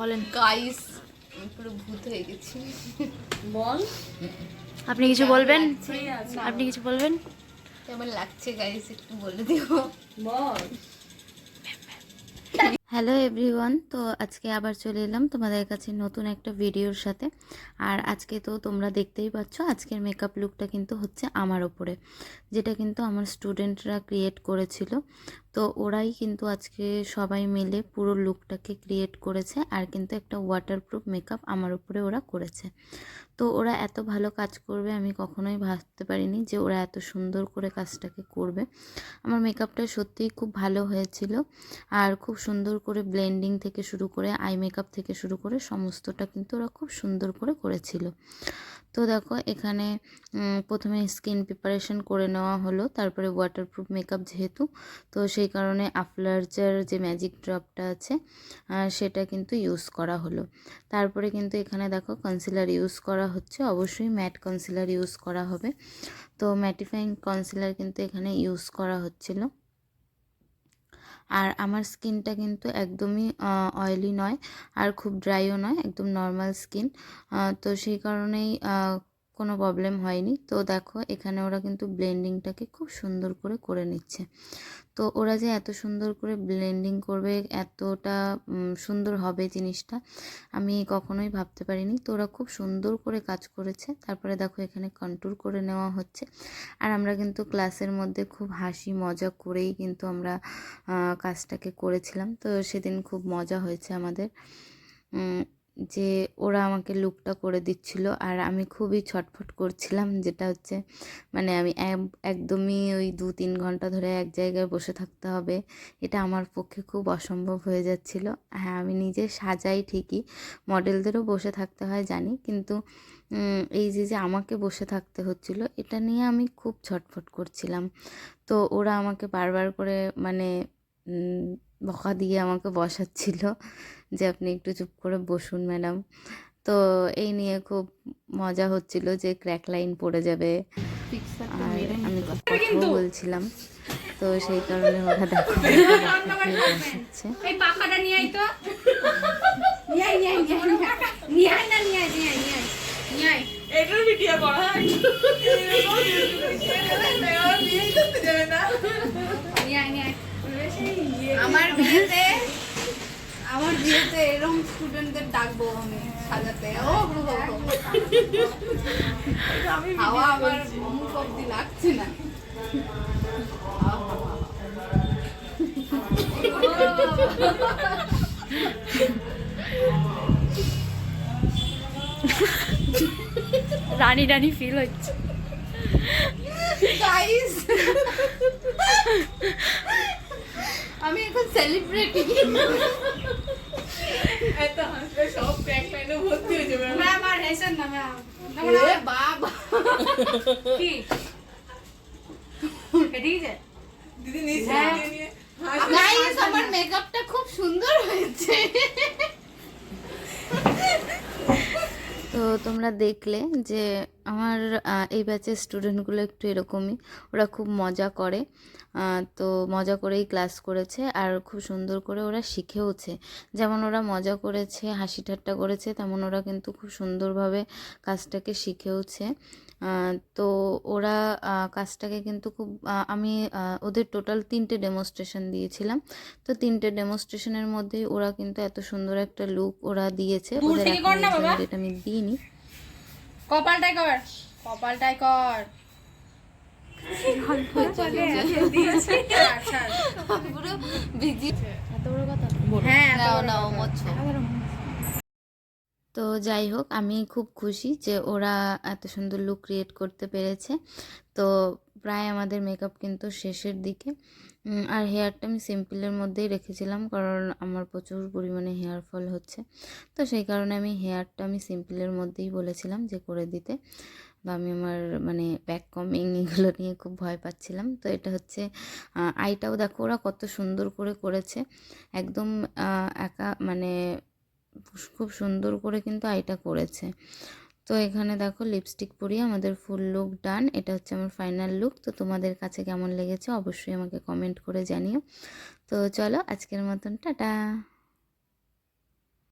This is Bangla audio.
বলেন গাইস পুরো ভূত হয়ে গেছি। বল। আপনি কিছু বলবেন? ঠিক আছে আপনি কিছু বলবেন? কেমন লাগছে গাইস একটু বলে দিও। বল। হ্যালো এভরিওয়ান তো আজকে আবার চলে এলাম তোমাদের কাছে নতুন একটা ভিডিওর সাথে। আর আজকে তো তোমরা দেখতেই পাচ্ছ আজকের মেকআপ লুকটা কিন্তু হচ্ছে আমার ওপরে যেটা কিন্তু আমার স্টুডেন্টরা ক্রিয়েট করেছিল। তো ওরাই কিন্তু আজকে সবাই মিলে পুরো লুকটাকে ক্রিয়েট করেছে আর কিন্তু একটা ওয়াটারপ্রুফ মেকআপ আমার উপরে ওরা করেছে। তো ওরা এত ভালো কাজ করবে আমি কখনোই ভাবতে পারিনি যে ওরা এত সুন্দর করে কাজটাকে করবে। আমার মেকআপটা সত্যিই খুব ভালো হয়েছিল আর খুব সুন্দর করে ব্লেন্ডিং থেকে শুরু করে আই মেকআপ থেকে শুরু করে সমস্তটা কিন্তু ওরা খুব সুন্দর করে করেছিল। তো দেখো এখানে প্রথমে স্কিন প্রিপারেশন করে নেওয়া হলো, তারপরে ওয়াটারপ্রুফ মেকআপ যেহেতু, তো সেই কারণে আফলার্জার যে ম্যাজিক ড্রপটা আছে সেটা কিন্তু ইউজ করা হলো। তারপরে কিন্তু এখানে দেখো কনসিলার ইউজ করা হচ্ছে, অবশ্যই ম্যাট কনসিলার ইউজ করা হবে। তো ম্যাটিফাইং কনসিলার কিন্তু এখানে ইউজ করা হচ্ছিল। আর আমার স্কিনটা কিন্তু একদমই অয়েলি নয়, আর খুব ড্রাইও নয়, একদম নর্মাল স্কিন তো সেই কারণেই কোনো প্রবলেম হয়নি। তো দেখো, এখানে ওরা কিন্তু ব্লেন্ডিংটাকে খুব সুন্দর করে করে নিচ্ছে। তো ওরা যে এত সুন্দর করে ব্লেন্ডিং করবে, এতটা সুন্দর হবে জিনিসটা, আমি কখনোই ভাবতে পারিনি। তো ওরা খুব সুন্দর করে কাজ করেছে। তারপরে দেখো, এখানে কন্ট্রোল করে নেওয়া হচ্ছে। আর আমরা কিন্তু ক্লাসের মধ্যে খুব হাসি, মজা করেই কিন্তু আমরা কাজটাকে করেছিলাম। তো সেদিন খুব মজা হয়েছে আমাদের। যে ওরা আমাকে লুকটা করে দিচ্ছিল। আর আমি খুবই ছটফট করছিলাম, যেটা হচ্ছে মানে আমি একদমই ওই দু তিন ঘণ্টা ধরে এক জায়গায় বসে থাকতে হবে, এটা আমার পক্ষে খুব অসম্ভব হয়ে যাচ্ছিল। হ্যাঁ আমি নিজে সাজাই ঠিকই, মডেলদেরও বসে থাকতে হয় জানি, কিন্তু এই যে যে আমাকে বসে থাকতে হচ্ছিল, এটা নিয়ে আমি খুব ছটফট করছিলাম। তো ওরা আমাকে বারবার করে মানে বকা দিয়ে আমাকে বসাচ্ছিল যে আপনি একটু চুপ করে বসুন ম্যাডাম। তো এই নিয়ে খুব মজা হচ্ছিল যে ক্র্যাক লাইন পড়ে যাবে। আর আমি খুব কথাও বলছিলাম। তো সেই কারণে ওরা দেখো বসাচ্ছে। আমার বিয়েতে আমার বিয়েতে এরকম স্টুডেন্টদের ডাকবো আমি সাজাতে। ও। হাওয়া আমার মুখ অব্দি লাগছে না। রানী রানী ফিল হচ্ছে। গাইস সেলিব্রিটি এত হাসলে সব ক্র্যাক লাইনে ভর্তি হয়ে যাবে। ম্যাম আর হেসেন না ম্যাম। এ বাবা। কি? ঠিক আছে দিদি নিচে হ্যাঁ। নিয়ে নিয়ে গাইস আমার মেকআপটা খুব সুন্দর হয়েছে। তো তোমরা দেখলে যে আমার এই ব্যাচের স্টুডেন্টগুলো একটু এরকমই। ওরা খুব মজা করে। তো মজা করেই ক্লাস করেছে আর খুব সুন্দর করে ওরা শিখেওছে। যেমন ওরা মজা করেছে হাসি ঠাট্টা করেছে তেমন ওরা কিন্তু খুব সুন্দরভাবে কাজটাকে শিখেওছে। তো ওরা কাজটাকে কিন্তু খুব আমি ওদের টোটাল তিনটে ডেমনস্ট্রেশন দিয়েছিলাম। তো তিনটে ডেমনস্ট্রেশনের মধ্যেই ওরা কিন্তু এত সুন্দর একটা লুক ওরা দিয়েছে। ওদের আমি দিইনি। কপালটাই কর। কপালটাই কর। আচ্ছা। পুরো বিজি হ্যাঁ তো যাই হোক, আমি খুব খুশি যে ওরা এত সুন্দর লুক ক্রিয়েট করতে পেরেছে। তো প্রায় আমাদের মেকআপ কিন্তু শেষের দিকে। আর হেয়ারটা আমি সিম্পলের মধ্যেই রেখেছিলাম কারণ আমার প্রচুর পরিমাণে হেয়ার ফল হচ্ছে। তো সেই কারণে আমি হেয়ারটা আমি সিম্পলের মধ্যেই বলেছিলাম যে করে দিতে। বা আমি আমার মানে ব্যাক কমিং এগুলো নিয়ে খুব ভয় পাচ্ছিলাম। তো এটা হচ্ছে আইটাও দেখো ওরা কত সুন্দর করে করেছে। একদম একা মানে খুব সুন্দর করে কিন্তু আইটা করেছে। তো এখানে দেখো লিপস্টিক পরিয়ে আমাদের ফুল লুক ডান এটা হচ্ছে আমার ফাইনাল লুক তো তোমাদের কাছে কেমন লেগেছে অবশ্যই আমাকে কমেন্ট করে জানিও। তো চলো আজকের মতন, টাটা!